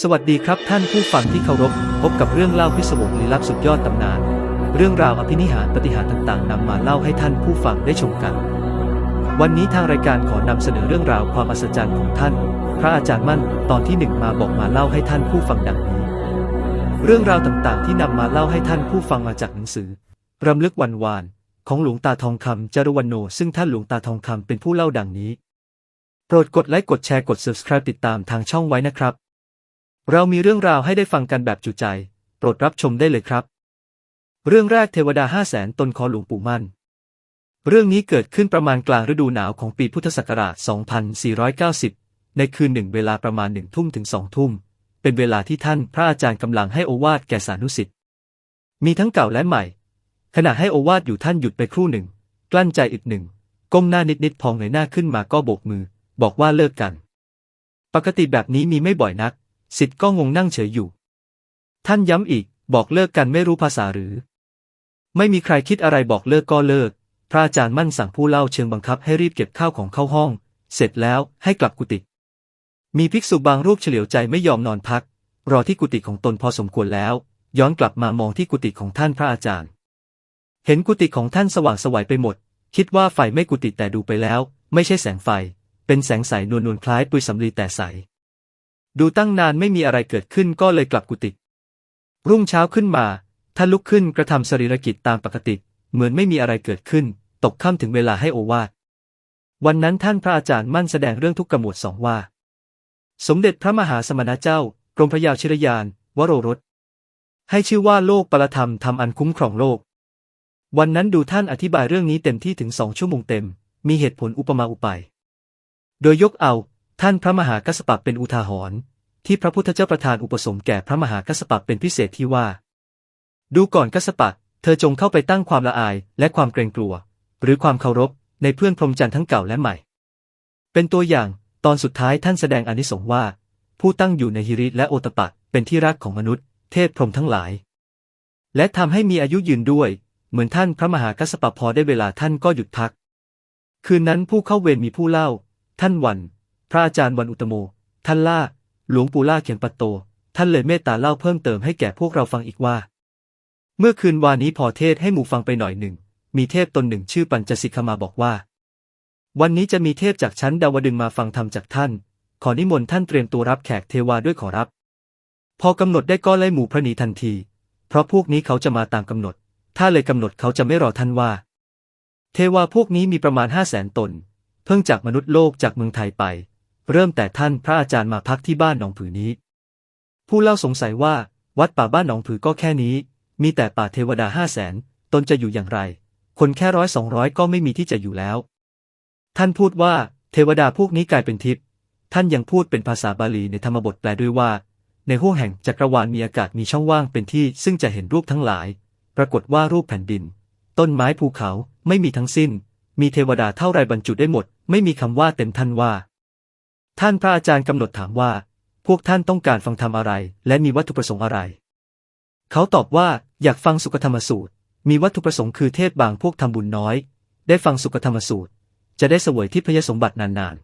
สวัสดีครับท่านผู้ฟังที่เคารพ พบกับเรื่องเล่าพิศวงลี้ลับสุดยอดตำนาน เรื่องราวอภินิหารปฏิหารต่างๆนำมาเล่าให้ท่านผู้ฟังได้ชมกัน วันนี้ทางรายการขอนำเสนอเรื่องราวความอัศจรรย์ของท่าน พระอาจารย์มั่นตอนที่หนึ่งมาบอกมาเล่าให้ท่านผู้ฟังดังนี้ เรื่องราวต่างๆ ที่นำมาเล่าให้ท่านผู้ฟังมาจากหนังสือรำลึกวันวานของหลวงตาทองคำจารุวันโน ซึ่งท่านหลวงตาทองคำเป็นผู้เล่าดังนี้ โปรดกดไลค์กดแชร์กด subscribe ติดตามทางช่องไว้นะครับ เรามีเรื่องราวให้ได้ฟังกันแบบจุใจ โปรดรับชมได้เลยครับ เรื่องแรกเทวดาห้าแสนตนคอหลวงปู่มั่น เรื่องนี้เกิดขึ้นประมาณกลางฤดูหนาวของปีพุทธศักราช 2490 ในคืนหนึ่งเวลาประมาณหนึ่งทุ่มถึงสองทุ่ม เป็นเวลาที่ท่านพระอาจารย์กำลังให้โอวาทแก่สานุสิทธิ์ มีทั้งเก่าและใหม่ ขณะให้โอวาทอยู่ท่านหยุดไปครู่หนึ่ง กลั้นใจอีกหนึ่ง ก้มหน้านิดๆพองเงยหน้าขึ้นมาก็โบกมือ บอกว่าเลิกกัน ปกติแบบนี้มีไม่บ่อยนัก สิทธ์ก็งงนั่งเฉยอยู่ ท่านย้ำอีก บอกเลิกกันไม่รู้ภาษาหรือ ไม่มีใครคิดอะไรบอกเลิกก็เลิก พระอาจารย์มั่นสั่งผู้เล่าเชิงบังคับให้รีบเก็บข้าวของเข้าห้อง เสร็จแล้วให้กลับกุฏิมีภิกษุบางรูปเฉลียวใจไม่ยอมนอนพัก รอที่กุฏิของตนพอสมควรแล้ว ย้อนกลับมามองที่กุฏิของท่านพระอาจารย์ เห็นกุฏิของท่านสว่างสวัยไปหมด คิดว่าไฟไม่กุฏิแต่ดูไปแล้ว ไม่ใช่แสงไฟ เป็นแสงใสนวลนวลคล้ายปุยสำลีแต่ใส ดูตั้งนานไม่มีอะไรเกิดขึ้นก็เลยกลับกุฏิรุ่งเช้าขึ้นมาท่านลุกขึ้นกระทำสรีรกิจตามปกติ เหมือนไม่มีอะไรเกิดขึ้น ตกค่ำถึงเวลาให้โอวาทวันนั้นท่านพระอาจารย์มั่นแสดงเรื่องทุกขหมวดสองว่า สมเด็จพระมหาสมณเจ้ากรมพระยาชิรยาน วโรรสให้ชื่อว่าโลกปรธรรมทำอันคุ้มครองโลก วันนั้นดูท่านอธิบายเรื่องนี้เต็มที่ถึงสองชั่วโมงเต็ม มีเหตุผลอุปมาอุปไยโดยยกเอา ท่านพระมหากัสสปะเป็นอุทาหรณ์ที่พระพุทธเจ้าประทานอุปสมแก่พระมหากัสสปะเป็นพิเศษที่ว่า ดูก่อนกัสสปะ เธอจงเข้าไปตั้งความละอายและความเกรงกลัว หรือความเคารพในเพื่อนพรหมจรรย์ทั้งเก่าและใหม่ เป็นตัวอย่างตอนสุดท้ายท่านแสดงอนิสงส์ว่า ผู้ตั้งอยู่ในฮิริและโอตปะเป็นที่รักของมนุษย์ เทพพรหมทั้งหลาย และทำให้มีอายุยืนด้วย เหมือนท่านพระมหากัสสปะพอได้เวลาท่านก็หยุดพัก คืนนั้นผู้เข้าเวรมีผู้เล่า ท่านวัน พระอาจารย์วันอุตโม ท่านล่า หลวงปู่ล่าเขียนปัตโต ท่านเลยเมตตาเล่าเพิ่มเติมให้แก่พวกเราฟังอีกว่า เมื่อคืนวานนี้พอเทศให้หมู่ฟังไปหน่อยหนึ่ง มีเทพตนหนึ่งชื่อปัญจสิกขมาบอกว่า วันนี้จะมีเทพจากชั้นดาวดึงมาฟังธรรมจากท่าน ขอนิมนต์ท่านเตรียมตัวรับแขกเทวาด้วยขอรับ พอกำหนดได้ก็ไล่หมู่พระหนีทันที เพราะพวกนี้เขาจะมาตามกำหนด ถ้าเลยกำหนดเขาจะไม่รอท่านว่า เทวาพวกนี้มีประมาณห้าแสนตน เพิ่งจากมนุษย์โลกจากเมืองไทยไป เริ่มแต่ท่านพระอาจารย์มาพักที่บ้านหนองผือนี้ ผู้เล่าสงสัยว่า วัดป่าบ้านหนองผือก็แค่นี้ มีแต่ป่าเทวดาห้าแสนตนจะอยู่อย่างไร คนแค่ร้อยสองร้อยก็ไม่มีที่จะอยู่แล้ว ท่านพูดว่าเทวดาพวกนี้กลายเป็นทิพย์ท่านยังพูดเป็นภาษาบาลีในธรรมบทแปลด้วยว่า ในห้วงแห่งจักรวาลมีอากาศมีช่องว่างเป็นที่ ซึ่งจะเห็นรูปทั้งหลาย ปรากฏว่ารูปแผ่นดิน ต้นไม้ภูเขาไม่มีทั้งสิ้น มีเทวดาเท่าไรบรรจุได้หมด ไม่มีคำว่าเต็มท่านว่า ท่านพระอาจารย์กำหนดถามว่า พวกท่านต้องการฟังธรรมอะไร และมีวัตถุประสงค์อะไร เขาตอบว่าอยากฟังสุขธรรมสูตร มีวัตถุประสงค์คือเทพบางพวกทำบุญน้อย ได้ฟังสุขธรรมสูตร จะได้เสวยที่พยสมบัตินาน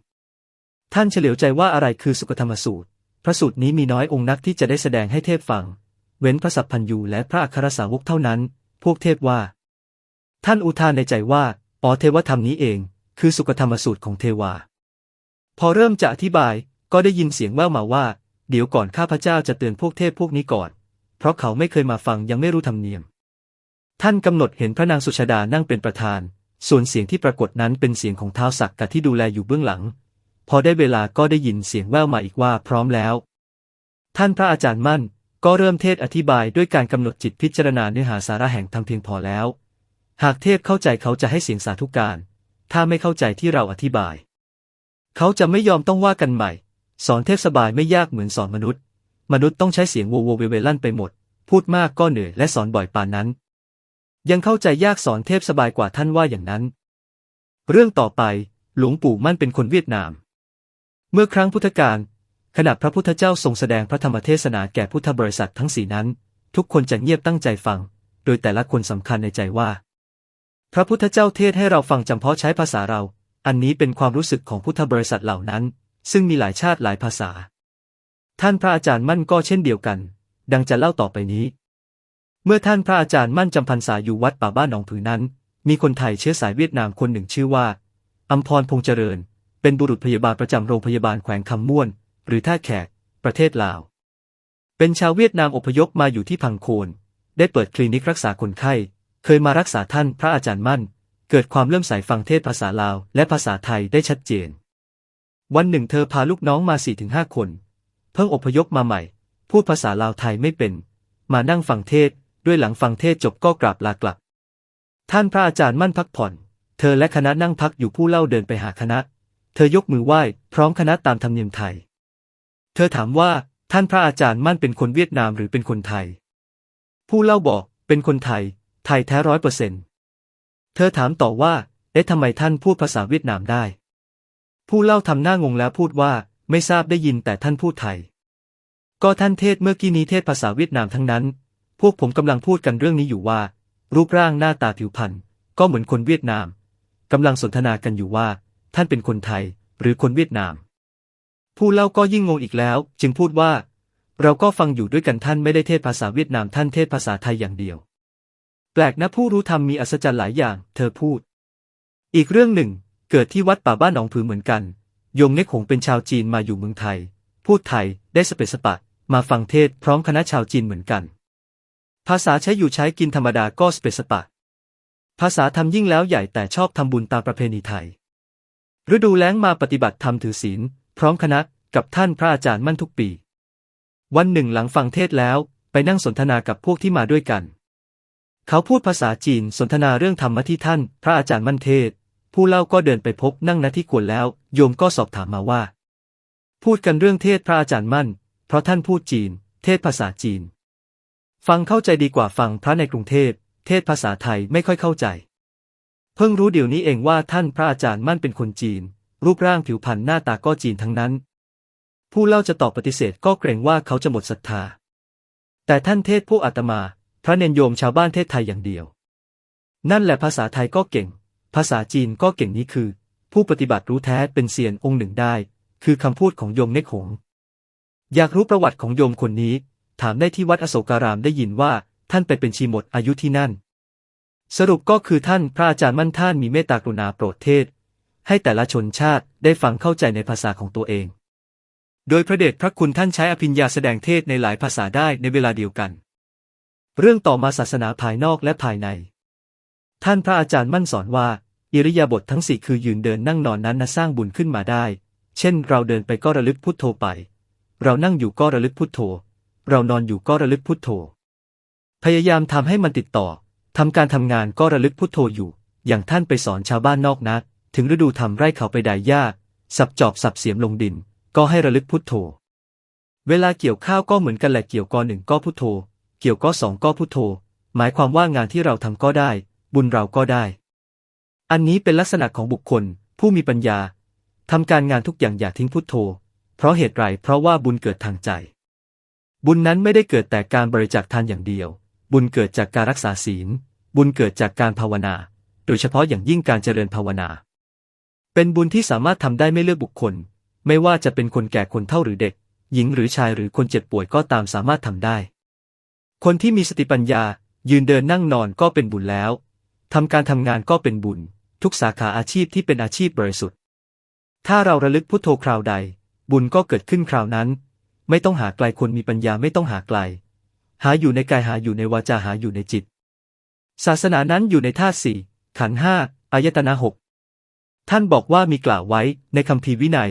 ๆ ท่านเฉลียวใจว่าอะไรคือสุขธรรมสูตร พระสูตรนี้มีน้อยองค์นักที่จะได้แสดงให้เทพฟัง เว้นพระสัพพันยูและพระอัครสาวกเท่านั้น พวกเทพว่า ท่านอุทานในใจว่าอ๋อเทวธรรมนี้เอง คือสุขธรรมสูตรของเทวา พอเริ่มจะอธิบายก็ได้ยินเสียงแว่วมาว่า เดี๋ยวก่อนข้าพเจ้าจะเตือนพวกเทพพวกนี้ก่อน เพราะเขาไม่เคยมาฟังยังไม่รู้ธรรมเนียม ท่านกำหนดเห็นพระนางสุชาดานั่งเป็นประธาน ส่วนเสียงที่ปรากฏนั้นเป็นเสียงของท้าวสักกะที่ดูแลอยู่เบื้องหลัง พอได้เวลาก็ได้ยินเสียงแว่วมาอีกว่าพร้อมแล้ว ท่านพระอาจารย์มั่นก็เริ่มเทศอธิบายด้วยการกำหนดจิตพิจารณาเนื้อหาสาระแห่งธรรมเพียงพอแล้ว หากเทพเข้าใจเขาจะให้เสียงสาธุการ ถ้าไม่เข้าใจที่เราอธิบาย เขาจะไม่ยอมต้องว่ากันใหม่ สอนเทพสบายไม่ยากเหมือนสอนมนุษย์ มนุษย์ต้องใช้เสียงโวโวเวเวลั่นไปหมด พูดมากก็เหนื่อยและสอนบ่อยปานนั้น ยังเข้าใจยากสอนเทพสบายกว่าท่านว่าอย่างนั้น เรื่องต่อไปหลวงปู่มั่นเป็นคนเวียดนาม เมื่อครั้งพุทธกาลขณะพระพุทธเจ้าทรงแสดงพระธรรมเทศนาแก่พุทธบริษัททั้งสี่นั้น ทุกคนจะเงียบตั้งใจฟัง โดยแต่ละคนสำคัญในใจว่า พระพุทธเจ้าเทศให้เราฟังจำเพาะใช้ภาษาเรา อันนี้เป็นความรู้สึกของพุทธบริษัทเหล่านั้น ซึ่งมีหลายชาติหลายภาษา ท่านพระอาจารย์มั่นก็เช่นเดียวกัน ดังจะเล่าต่อไปนี้ เมื่อท่านพระอาจารย์มั่นจำพรรษาอยู่วัดป่าบ้านหนองผือนั้น มีคนไทยเชื้อสายเวียดนามคนหนึ่งชื่อว่าอัมพรพงษ์เจริญ เป็นบุรุษพยาบาลประจำโรงพยาบาลแขวงคำม่วน หรือท่าแขก ประเทศลาว เป็นชาวเวียดนามอพยพมาอยู่ที่พังโคน ได้เปิดคลินิกรักษาคนไข้ เคยมารักษาท่านพระอาจารย์มั่น เกิดความเลื่อมใสฟังเทศภาษาลาว และภาษาไทยได้ชัดเจน วันหนึ่งเธอพาลูกน้องมาสี่ถึงห้าคน เพิ่งอพยพมาใหม่ พูดภาษาลาวไทยไม่เป็น มานั่งฟังเทศด้วยหลังฟังเทศจบก็กราบลากลับ ท่านพระอาจารย์มั่นพักผ่อน เธอและคณะนั่งพักอยู่ผู้เล่าเดินไปหาคณะ เธอยกมือไหว้พร้อมคณะตามธรรมเนียมไทย เธอถามว่าท่านพระอาจารย์มั่นเป็นคนเวียดนามหรือเป็นคนไทย ผู้เล่าบอกเป็นคนไทย ไทยแท้ร้อยเปอร์เซ็นต์ เธอถามต่อว่า เอ๊ะทำไมท่านพูดภาษาเวียดนามได้ ผู้เล่าทำหน้างงแล้วพูดว่า ไม่ทราบได้ยินแต่ท่านพูดไทย ก็ท่านเทศเมื่อกี้นี้เทศภาษาเวียดนามทั้งนั้น พวกผมกำลังพูดกันเรื่องนี้อยู่ว่า รูปร่างหน้าตาผิวพรรณก็เหมือนคนเวียดนามกำลังสนทนากันอยู่ว่า ท่านเป็นคนไทย หรือคนเวียดนาม ผู้เล่าก็ยิ่งงงอีกแล้ว จึงพูดว่า เราก็ฟังอยู่ด้วยกันท่านไม่ได้เทศภาษาเวียดนามท่านเทศภาษาไทยอย่างเดียว ปลกนะผู้รู้ธรรมมีอัศจรรย์หลายอย่าง เธอพูด อีกเรื่องหนึ่ง เกิดที่วัดป่าบ้านหนองผือเหมือนกันยมเน็กหงเป็นชาวจีนมาอยู่เมืองไทย พูดไทยได้สเปสปะ มาฟังเทศพร้อมคณะชาวจีนเหมือนกัน ภาษาใช้อยู่ใช้กินธรรมดาก็สเปสปะ ภาษาทำยิ่งแล้วใหญ่แต่ชอบทำบุญตามประเพณีไทย ฤดูแล้งมาปฏิบัติธรรมถือศีล พร้อมคณะกับท่านพระอาจารย์มั่นทุกปี วันหนึ่งหลังฟังเทศแล้วไปนั่งสนทนากับพวกที่มาด้วยกัน เขาพูดภาษาจีนสนทนาเรื่องธรรมะที่ท่าน พระอาจารย์มั่นเทศ ผู้เล่าก็เดินไปพบนั่งณที่ควรแล้ว โยมก็สอบถามมาว่า พูดกันเรื่องเทศพระอาจารย์มั่น เพราะท่านพูดจีน เทศภาษาจีน ฟังเข้าใจดีกว่าฟังพระในกรุงเทพเทศภาษาไทยไม่ค่อยเข้าใจ เพิ่งรู้เดี๋ยวนี้เองว่าท่านพระอาจารย์มั่นเป็นคนจีน รูปร่างผิวพรรณหน้าตาก็จีนทั้งนั้น ผู้เล่าจะตอบปฏิเสธก็เกรงว่าเขาจะหมดศรัทธา แต่ท่านเทศพวกอาตมา ระเนนโยมชาวบ้านเทศไทยอย่างเดียว นั่นแหละภาษาไทยก็เก่ง ภาษาจีนก็เก่งนี้คือ ผู้ปฏิบัติรู้แท้เป็นเซียนองค์หนึ่งได้ คือคำพูดของโยมเนกหง อยากรู้ประวัติของโยมคนนี้ ถามได้ที่วัดอโศการามได้ยินว่า ท่านไปเป็นชีหมดอายุที่นั่น สรุปก็คือท่านพระอาจารย์มั่นท่านมีเมตตากรุณาโปรดเทศ ให้แต่ละชนชาติได้ฟังเข้าใจในภาษาของตัวเอง โดยพระเดชพระคุณท่านใช้อภิญญาแสดงเทศในหลายภาษาได้ในเวลาเดียวกัน เรื่องต่อมาศาสนาภายนอกและภายใน ท่านพระอาจารย์มั่นสอนว่า อิริยาบถททั้งสี่คือยืนเดินนั่งนอนนั้นนะสร้างบุญขึ้นมาได้ เช่น เราเดินไปก็ระลึกพุทโธไป เรานั่งอยู่ก็ระลึกพุทโธ เรานอนอยู่ก็ระลึกพุทโธ พยายามทำให้มันติดต่อทำการทำงานก็ระลึกพุทโธอยู่ อย่างท่านไปสอนชาวบ้านนอกนะ ถึงฤดูทำไร่เขาไปดายหญ้า สับจอบสับเสียมลงดิน ก็ให้ระลึกพุทโธ เวลาเกี่ยวข้าวก็เหมือนกันแหละเกี่ยวกอหนึ่งก็พุทโธ เกี่ยวก็สองก็พุทโธ หมายความว่างานที่เราทำก็ได้ บุญเราก็ได้ อันนี้เป็นลักษณะของบุคคล ผู้มีปัญญาทำการงานทุกอย่างอย่าทิ้งพุทโธ เพราะเหตุไรเพราะว่าบุญเกิดทางใจ บุญนั้นไม่ได้เกิดแต่การบริจาคทานอย่างเดียว บุญเกิดจากการรักษาศีล บุญเกิดจากการภาวนา โดยเฉพาะอย่างยิ่งการเจริญภาวนา เป็นบุญที่สามารถทำได้ไม่เลือกบุคคล ไม่ว่าจะเป็นคนแก่คนเฒ่าหรือเด็ก หญิงหรือชายหรือคนเจ็บป่วยก็ตามสามารถทำได้ คนที่มีสติปัญญา ยืนเดินนั่งนอนก็เป็นบุญแล้ว ทำการทำงานก็เป็นบุญ ทุกสาขาอาชีพที่เป็นอาชีพบริสุทธิ์ ถ้าเราระลึกพุทโธคราวใด บุญก็เกิดขึ้นคราวนั้น ไม่ต้องหาไกลคนมีปัญญาไม่ต้องหาไกล หาอยู่ในกายหาอยู่ในวาจาหาอยู่ในจิต ศาสนานั้นอยู่ในธาตุสี่ขันห้าอายตนะหกท่านบอกว่ามีกล่าวไว้ในคำพีวินัย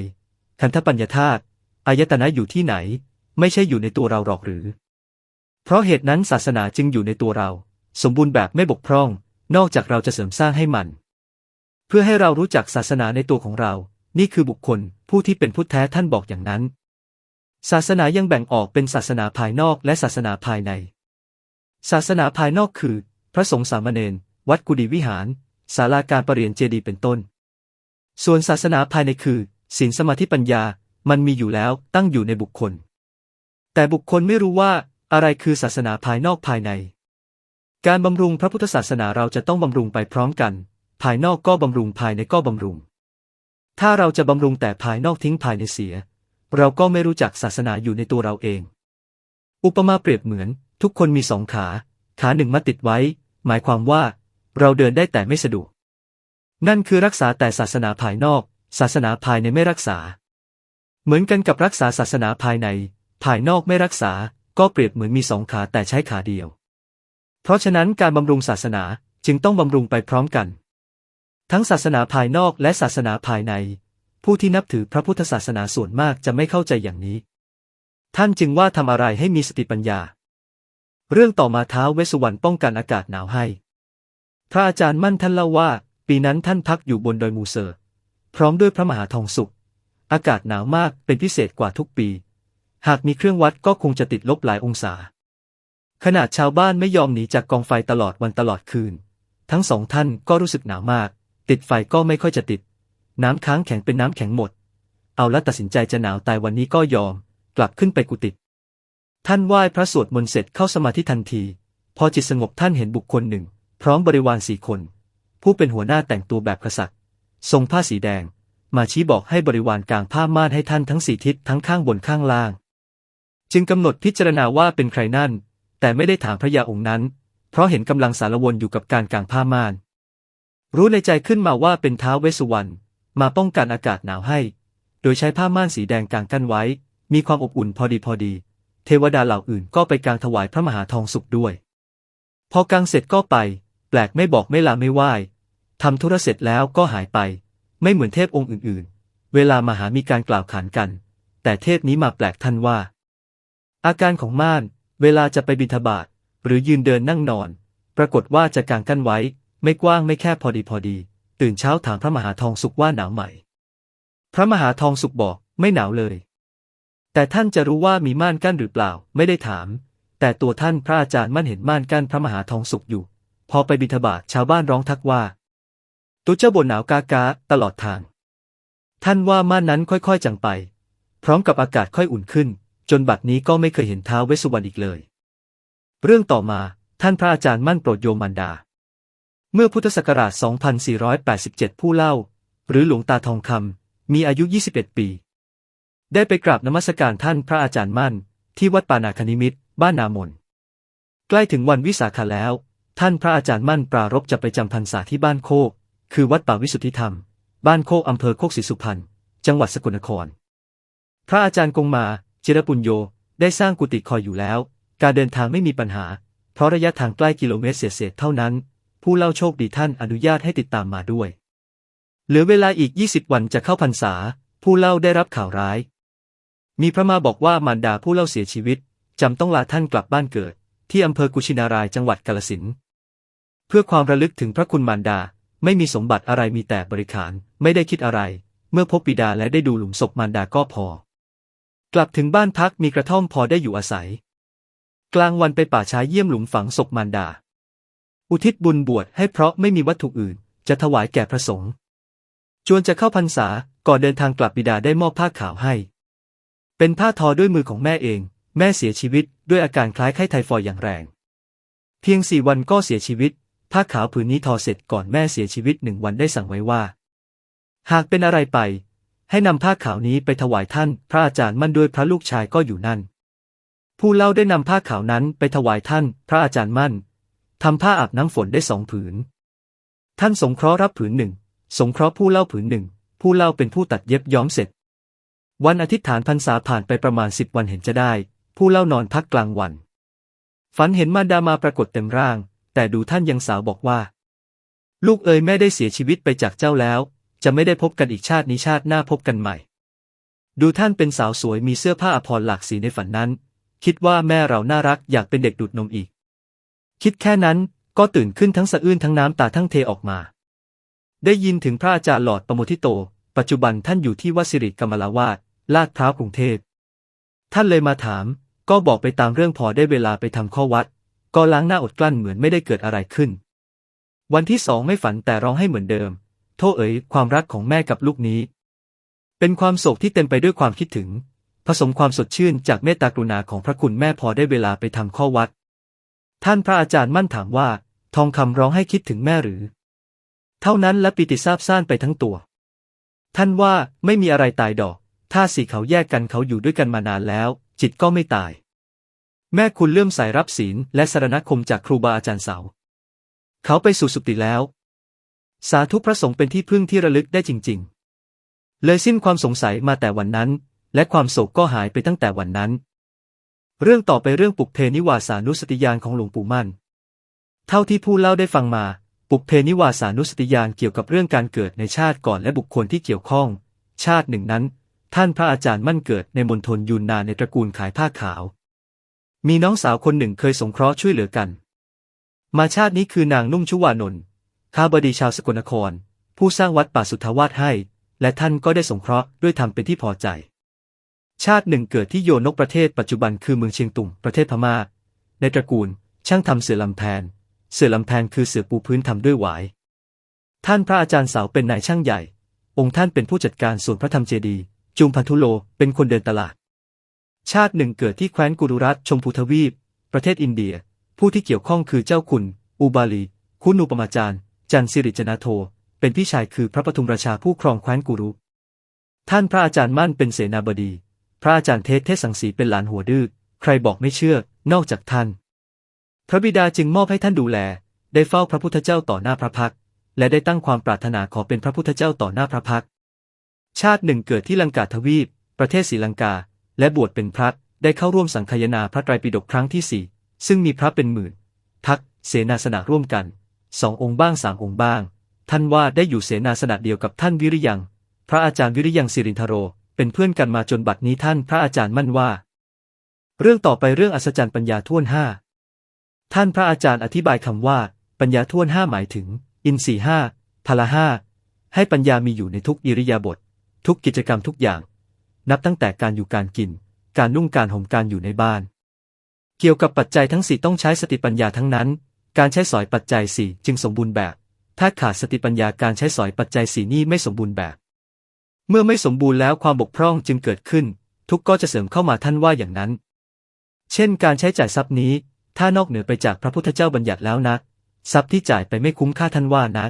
ขันธปัญญาธาตุอายตนะอยู่ที่ไหน ไม่ใช่อยู่ในตัวเราหรอกหรือ เพราะเหตุนั้นศาสนาจึงอยู่ในตัวเรา สมบูรณ์แบบไม่บกพร่อง นอกจากเราจะเสริมสร้างให้มัน เพื่อให้เรารู้จักศาสนาในตัวของเรา นี่คือบุคคลผู้ที่เป็นพุทธแท้ท่านบอกอย่างนั้น ศาสนายังแบ่งออกเป็นศาสนาภายนอกและศาสนาภายใน ศาสนาภายนอกคือ พระสงฆ์สามเณรวัดกุฏิวิหารศาลาการประเรียนเจดีย์เป็นต้น ส่วนศาสนาภายในคือศีลสมาธิปัญญา มันมีอยู่แล้วตั้งอยู่ในบุคคล แต่บุคคลไม่รู้ว่า อะไรคือศาสนาภายนอกภายใน การบำรุงพระพุทธศาสนาเราจะต้องบำรุงไปพร้อมกัน ภายนอกก็บำรุงภายในก็บำรุง ถ้าเราจะบำรุงแต่ภายนอกทิ้งภายในเสีย เราก็ไม่รู้จักศาสนาอยู่ในตัวเราเอง อุปมาเปรียบเหมือน ทุกคนมีสองขา ขาหนึ่งมาติดไว้ หมายความว่า เราเดินได้แต่ไม่สะดวก นั่นคือรักษาแต่ศาสนาภายนอก ศาสนาภายในไม่รักษา เหมือนกันกับรักษาศาสนาภายใน ภายนอกไม่รักษา ก็เปรียบเหมือนมีสองขาแต่ใช้ขาเดียว เพราะฉะนั้นการบำรุงศาสนาจึงต้องบำรุงไปพร้อมกัน ทั้งศาสนาภายนอกและศาสนาภายใน ผู้ที่นับถือพระพุทธศาสนาส่วนมากจะไม่เข้าใจอย่างนี้ ท่านจึงว่าทำอะไรให้มีสติปัญญา เรื่องต่อมาเท้าวเวสสุวรรณป้องกันอากาศหนาวให้ พระอาจารย์มั่นท่านเล่าว่า ปีนั้นท่านพักอยู่บนดอยมูเซอร์ พร้อมด้วยพระมหาทองสุข อากาศหนาวมากเป็นพิเศษกว่าทุกปี หากมีเครื่องวัดก็คงจะติดลบหลายองศา ขนาดชาวบ้านไม่ยอมหนีจากกองไฟตลอดวันตลอดคืน ทั้งสองท่านก็รู้สึกหนาวมาก ติดไฟก็ไม่ค่อยจะติด น้ำค้างแข็งเป็นน้ำแข็งหมด เอาละตัดสินใจจะหนาวตายวันนี้ก็ยอม กลับขึ้นไปกุฏิท่านไหว้พระสวดมนต์เสร็จเข้าสมาธิทันที พอจิตสงบท่านเห็นบุคคลหนึ่ง พร้อมบริวารสี่คน ผู้เป็นหัวหน้าแต่งตัวแบบกษัตริย์ ทรงผ้าสีแดง มาชี้บอกให้บริวารกางผ้าม่านให้ท่านทั้งสี่ทิศทั้งข้างบนข้างล่าง จึงกำหนดพิจารณาว่าเป็นใครนั่น แต่ไม่ได้ถามพระยาองค์นั้น เพราะเห็นกำลังสารวนอยู่กับการกางผ้าม่าน รู้ในใจขึ้นมาว่าเป็นท้าวเวสุวรรณมาป้องกันอากาศหนาวให้ โดยใช้ผ้าม่านสีแดงกางกั้นไว้ มีความอบอุ่นพอดีพอดี เทวดาเหล่าอื่นก็ไปกางถวายพระมหาทองสุขด้วย พอกางเสร็จก็ไป แปลกไม่บอกไม่ลาไม่ไหว้ทำธุระเสร็จแล้วก็หายไป ไม่เหมือนเทพองค์อื่นๆ เวลามาหามีการกล่าวขานกัน แต่เทพนี้มาแปลกท่านว่า อาการของม่าน เวลาจะไปบิณฑบาตหรือยืนเดินนั่งนอน ปรากฏว่าจะกางกั้นไว้ ไม่กว้างไม่แคบพอดีพอดี ตื่นเช้าถามพระมหาทองสุขว่าหนาวไหม พระมหาทองสุขบอกไม่หนาวเลย แต่ท่านจะรู้ว่ามีม่านกั้นหรือเปล่า ไม่ได้ถาม แต่ตัวท่านพระอาจารย์มั่นเห็นม่านกั้นพระมหาทองสุขอยู่ พอไปบิณฑบาตชาวบ้านร้องทักว่า ตุเจ้าบ่นหนาวกากาตลอดทาง ท่านว่าม่านนั้นค่อยๆจางไป พร้อมกับอากาศค่อยอุ่นขึ้น จนบัดนี้ก็ไม่เคยเห็นเท้าวเวสสุวรรณอีกเลย เรื่องต่อมาท่านพระอาจารย์มั่นโปรดโยมมันดา เมื่อพุทธศักราช 2487 ผู้เล่า หรือหลวงตาทองคำมีอายุ 21 ปี ได้ไปกราบนมัสการท่านพระอาจารย์มั่น ที่วัดปานาคณิมิตรบ้านนามน ใกล้ถึงวันวิสาขะแล้ว ท่านพระอาจารย์มั่นปรารภจะไปจำพรรษาที่บ้านโคก คือวัดป่าวิสุทธิธรรม บ้านโคกอำเภอโคกศรีสุพรรณจังหวัดสกลนคร พระอาจารย์กงมา จิรปุญโยได้สร้างกุฏิคอยอยู่แล้ว การเดินทางไม่มีปัญหา เพราะระยะทางใกล้กิโลเมตรเศษเท่านั้น ผู้เล่าโชคดีท่านอนุญาตให้ติดตามมาด้วย เหลือเวลาอีก 20 วันจะเข้าพรรษา ผู้เล่าได้รับข่าวร้าย มีพระมาบอกว่ามารดาผู้เล่าเสียชีวิตจำต้องลาท่านกลับบ้านเกิด ที่อำเภอกุชินารายจังหวัดกาลสินเพื่อความระลึกถึงพระคุณมารดา ไม่มีสมบัติอะไรมีแต่บริขาร ไม่ได้คิดอะไร เมื่อพบบิดาและได้ดูหลุมศพมารดาก็พอ กลับถึงบ้านพักมีกระท่อมพอได้อยู่อาศัย กลางวันไปป่าช้าเยี่ยมหลุมฝังศพมารดา อุทิศบุญบวชให้เพราะไม่มีวัตถุอื่น จะถวายแก่พระสงฆ์จวนจะเข้าพรรษาก่อนเดินทางกลับบิดาได้มอบผ้าขาวให้ เป็นผ้าทอด้วยมือของแม่เอง แม่เสียชีวิตด้วยอาการคล้ายไข้ไทฟอยอย่างแรง เพียงสี่วันก็เสียชีวิต ผ้าขาวผืนนี้ทอเสร็จก่อนแม่เสียชีวิตหนึ่งวันได้สั่งไว้ว่า หากเป็นอะไรไป ให้นำผ้าขาวนี้ไปถวายท่าน พระอาจารย์มั่นด้วยพระลูกชายก็อยู่นั่น ผู้เล่าได้นำผ้าขาวนั้นไปถวายท่าน พระอาจารย์มั่นทำผ้าอาบน้ำฝนได้สองผืน ท่านสงเคราะห์รับผืนหนึ่ง สงเคราะห์ผู้เล่าผืนหนึ่ง ผู้เล่าเป็นผู้ตัดเย็บย้อมเสร็จ วันอาทิตย์ฐานพรรษาผ่านไปประมาณสิบวันเห็นจะได้ ผู้เล่านอนพักกลางวัน ฝันเห็นมารดามาปรากฏเต็มร่าง แต่ดูท่านยังสาวบอกว่า ลูกเอ๋ยแม่ได้เสียชีวิตไปจากเจ้าแล้ว จะไม่ได้พบกันอีกชาตินี้ชาติหน้าพบกันใหม่ ดูท่านเป็นสาวสวยมีเสื้อผ้าอภรรหลากสีในฝันนั้น คิดว่าแม่เราน่ารักอยากเป็นเด็กดูดนมอีก คิดแค่นั้นก็ตื่นขึ้นทั้งสะอื้นทั้งน้ำตาทั้งเทออกมา ได้ยินถึงพระอาจารย์หลอดประโมทิโต ปัจจุบันท่านอยู่ที่วสิริกรรมลาวาสลาดพร้าวกรุงเทพท่านเลยมาถาม ก็บอกไปตามเรื่องพอได้เวลาไปทำข้อวัด ก็ล้างหน้าอดกลั้นเหมือนไม่ได้เกิดอะไรขึ้น วันที่สองไม่ฝันแต่ร้องให้เหมือนเดิม โทษเอ๋ยความรักของแม่กับลูกนี้ เป็นความโศกที่เต็มไปด้วยความคิดถึง ผสมความสดชื่นจากเมตตากรุณาของพระคุณแม่พอได้เวลาไปทำข้อวัด ท่านพระอาจารย์มั่นถามว่า ทองคำร้องให้คิดถึงแม่หรือ เท่านั้นและปิติซาบซ่านไปทั้งตัว ท่านว่าไม่มีอะไรตายดอก ถ้าสี่เขาแยกกันเขาอยู่ด้วยกันมานานแล้ว จิตก็ไม่ตาย แม่คุณเลื่อมใสรับศีลและสารณคมจากครูบาอาจารย์เสา เขาไปสู่สุติแล้ว สาธุพระสงฆ์เป็นที่พึ่งที่ระลึกได้จริง ๆ เลยสิ้นความสงสัยมาแต่วันนั้น และความโศกก็หายไปตั้งแต่วันนั้น เรื่องต่อไปเรื่องปุกเพนิวาสานุสติญาณของหลวงปู่มั่น เท่าที่ผู้เล่าได้ฟังมา ปุกเพนิวาสานุสติญาณเกี่ยวกับเรื่องการเกิดในชาติก่อนและบุคคลที่เกี่ยวข้อง ชาติหนึ่งนั้น ท่านพระอาจารย์มั่นเกิดในมณฑลยูนนานในตระกูลขายผ้าขาว มีน้องสาวคนหนึ่งเคยสงเคราะห์ช่วยเหลือกัน มาชาตินี้คือนางนุ่มชุวานนท์ ข้าบดีชาวสกลนคร ผู้สร้างวัดป่าสุทธาวาสให้ และท่านก็ได้สงเคราะห์ด้วยธรรมเป็นที่พอใจ ชาติหนึ่งเกิดที่โยนกประเทศปัจจุบันคือเมืองเชียงตุงประเทศพม่า ในตระกูล ช่างทำเสือลำแพน เสือลำแพนคือเสือปูพื้นทำด้วยหวาย ท่านพระอาจารย์สาวเป็นนายช่างใหญ่ องค์ท่านเป็นผู้จัดการส่วนพระธรรมเจดีย์จุมพันธุโลเป็นคนเดินตลาด ชาติหนึ่งเกิดที่แคว้นกุรุรัตชมพูทวีป ประเทศอินเดีย ผู้ที่เกี่ยวข้องคือเจ้าคุณ อุบาลี คุณูปมาจารย์ จันสิริจนาโท เป็นพี่ชายคือพระปทุมราชาผู้ครองแคว้นกุรุ ท่านพระอาจารย์มั่นเป็นเสนาบดี พระอาจารย์เทศเทศสังสีเป็นหลานหัวดื้อ ใครบอกไม่เชื่อ นอกจากท่าน พระบิดาจึงมอบให้ท่านดูแล ได้เฝ้าพระพุทธเจ้าต่อหน้าพระพัก และได้ตั้งความปรารถนาขอเป็นพระพุทธเจ้าต่อหน้าพระพัก ชาติหนึ่งเกิดที่ลังกาทวีป ประเทศศรีลังกา และบวชเป็นพระ ได้เข้าร่วมสังคายนาพระไตรปิฎกครั้งที่สี่ซึ่งมีพระเป็นหมื่น ทัก เสนาสนะร่วมกัน สององค์บ้างสามองค์บ้าง ท่านว่าได้อยู่เสนาสนะเดียวกับท่านวิริยัง พระอาจารย์วิริยังสิรินทโร เป็นเพื่อนกันมาจนบัดนี้ท่านพระอาจารย์มั่นว่า เรื่องต่อไปเรื่องอัศจรรย์ปัญญาท่วนห้าท่านพระอาจารย์อธิบายคำว่า ปัญญาท่วนห้าหมายถึง อินทรีห้าพละห้าให้ปัญญามีอยู่ในทุกอิริยาบถทุกกิจกรรมทุกอย่าง นับตั้งแต่การอยู่การกิน การนุ่งการห่มการอยู่ในบ้าน เกี่ยวกับปัจจัยทั้งสี่ต้องใช้สติปัญญาทั้งนั้น การใช้สอยปัจจัยสี่จึงสมบูรณ์แบบ ถ้าขาดสติปัญญาการใช้สอยปัจจัยสี่นี้ไม่สมบูรณ์แบบ เมื่อไม่สมบูรณ์แล้วความบกพร่องจึงเกิดขึ้น ทุกข์ก็จะเสริมเข้ามาท่านว่าอย่างนั้น เช่น การใช้จ่ายทรัพย์นี้ ถ้านอกเหนือไปจากพระพุทธเจ้าบัญญัติแล้วนะ ทรัพย์ที่จ่ายไปไม่คุ้มค่าท่านว่านะ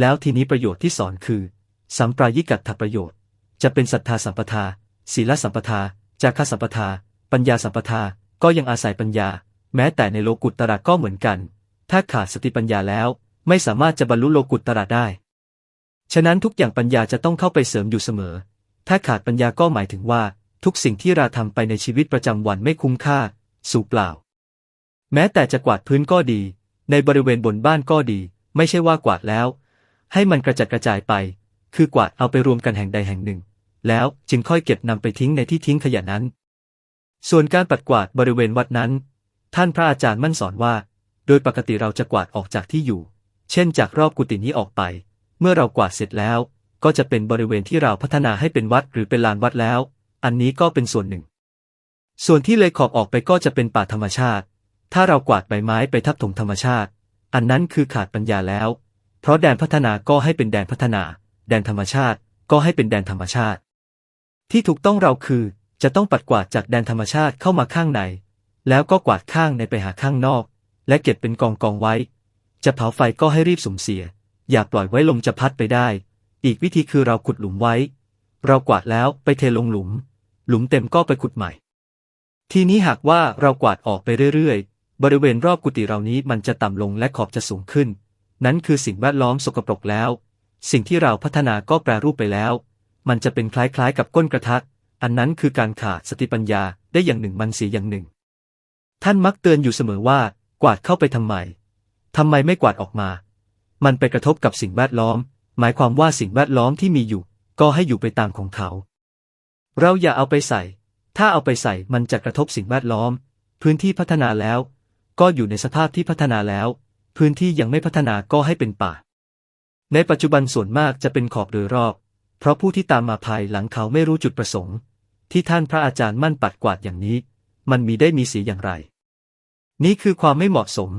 แล้วทีนี้ประโยชน์ที่สอนคือ สัมปรายิกัตถประโยชน์ จะเป็นศรัทธาสัมปทา ศีลสัมปทา จาคสัมปทา ปัญญาสัมปทา ก็ยังอาศัยปัญญา แม้แต่ในโลกุตตระก็เหมือนกัน ถ้าขาดสติปัญญาแล้ว ไม่สามารถจะบรรลุโลกุตตระได้ ฉะนั้นทุกอย่างปัญญาจะต้องเข้าไปเสริมอยู่เสมอ ถ้าขาดปัญญาก็หมายถึงว่า ทุกสิ่งที่เราทำไปในชีวิตประจำวันไม่คุ้มค่า สูญเปล่า แม้แต่จะกวาดพื้นก็ดี ในบริเวณบนบ้านก็ดี ไม่ใช่ว่ากวาดแล้ว ให้มันกระจัดกระจายไป คือกวาดเอาไปรวมกันแห่งใดแห่งหนึ่ง แล้วจึงค่อยเก็บนำไปทิ้งในที่ทิ้งขยะนั้น ส่วนการปัดกวาดบริเวณวัดนั้น ท่านพระอาจารย์มั่นสอนว่า โดยปกติเราจะกวาดออกจากที่อยู่ เช่นจากรอบกุฏินี้ออกไป เมื่อเรากวาดเสร็จแล้ว ก็จะเป็นบริเวณที่เราพัฒนาให้เป็นวัดหรือเป็นลานวัดแล้ว อันนี้ก็เป็นส่วนหนึ่ง ส่วนที่เลยขอบออกไปก็จะเป็นป่าธรรมชาติ ถ้าเรากวาดใบไม้ไปทับถมธรรมชาติ อันนั้นคือขาดปัญญาแล้ว เพราะแดนพัฒนาก็ให้เป็นแดนพัฒนา แดนธรรมชาติก็ให้เป็นแดนธรรมชาติ ที่ถูกต้องเราคือจะต้องปัดกวาดจากแดนธรรมชาติเข้ามาข้างใน แล้วก็กวาดข้างในไปหาข้างนอก และเก็บเป็นกองกองไว้ จะเผาไฟก็ให้รีบสุ่มเสีย อย่าปล่อยไว้ลมจะพัดไปได้ อีกวิธีคือเราขุดหลุมไว้ เรากวาดแล้วไปเทลงหลุม หลุมเต็มก็ไปขุดใหม่ ทีนี้หากว่าเรากวาดออกไปเรื่อยๆ บริเวณรอบกุฏิเรานี้มันจะต่ำลงและขอบจะสูงขึ้น นั้นคือสิ่งแวดล้อมสกปรกแล้ว สิ่งที่เราพัฒนาก็แปรรูปไปแล้ว มันจะเป็นคล้ายๆกับก้นกระทะอันนั้นคือการขาดสติปัญญาได้อย่างหนึ่งมันเสียอย่างหนึ่ง ท่านมักเตือนอยู่เสมอว่า กวาดเข้าไปทำไมทำไมไม่กวาดออกมา มันไปกระทบกับสิ่งแวดล้อม หมายความว่าสิ่งแวดล้อมที่มีอยู่ ก็ให้อยู่ไปตามของเขา เราอย่าเอาไปใส่ ถ้าเอาไปใส่มันจะกระทบสิ่งแวดล้อม พื้นที่พัฒนาแล้ว ก็อยู่ในสภาพที่พัฒนาแล้ว พื้นที่ยังไม่พัฒนาก็ให้เป็นป่า ในปัจจุบันส่วนมากจะเป็นขอบโดยรอบ เพราะผู้ที่ตามมาภายหลังเขาไม่รู้จุดประสงค์ ที่ท่านพระอาจารย์มั่นปัดกวาดอย่างนี้ มันมีได้มีสีอย่างไร นี่คือความไม่เหมาะสม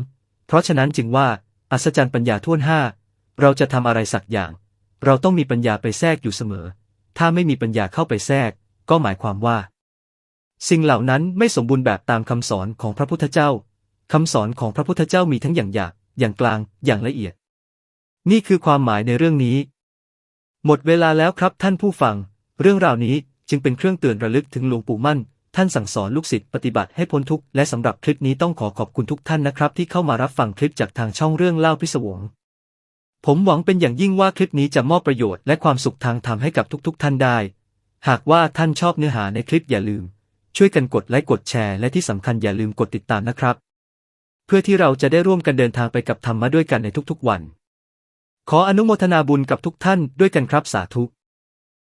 เพราะฉะนั้นจึงว่า อัศจรรย์ปัญญาท่วนห้า เราจะทำอะไรสักอย่าง เราต้องมีปัญญาไปแทรกอยู่เสมอ ถ้าไม่มีปัญญาเข้าไปแทรก ก็หมายความว่า สิ่งเหล่านั้นไม่สมบูรณ์แบบตามคำสอนของพระพุทธเจ้าคำสอนของพระพุทธเจ้ามีทั้งอย่างหยาบอย่างกลาง อย่างละเอียด นี่คือความหมายในเรื่องนี้ หมดเวลาแล้วครับท่านผู้ฟัง เรื่องราวนี้จึงเป็นเครื่องเตือนระลึกถึงหลวงปู่มั่น ท่านสั่งสอนลูกศิษย์ปฏิบัติให้พ้นทุกข์และสำหรับคลิปนี้ต้องขอขอบคุณทุกท่านนะครับ ที่เข้ามารับฟังคลิปจากทางช่องเรื่องเล่าพิศวง ผมหวังเป็นอย่างยิ่งว่าคลิปนี้จะมอบประโยชน์และความสุขทางธรรมให้กับทุก ๆ ท่านได้ หากว่าท่านชอบเนื้อหาในคลิปอย่าลืม ช่วยกันกดไลค์กดแชร์และที่สำคัญอย่าลืมกดติดตามนะครับ เพื่อที่เราจะได้ร่วมกันเดินทางไปกับธรรมะด้วยกันในทุกๆวัน ขออนุโมทนาบุญกับทุกท่านด้วยกันครับสาธุ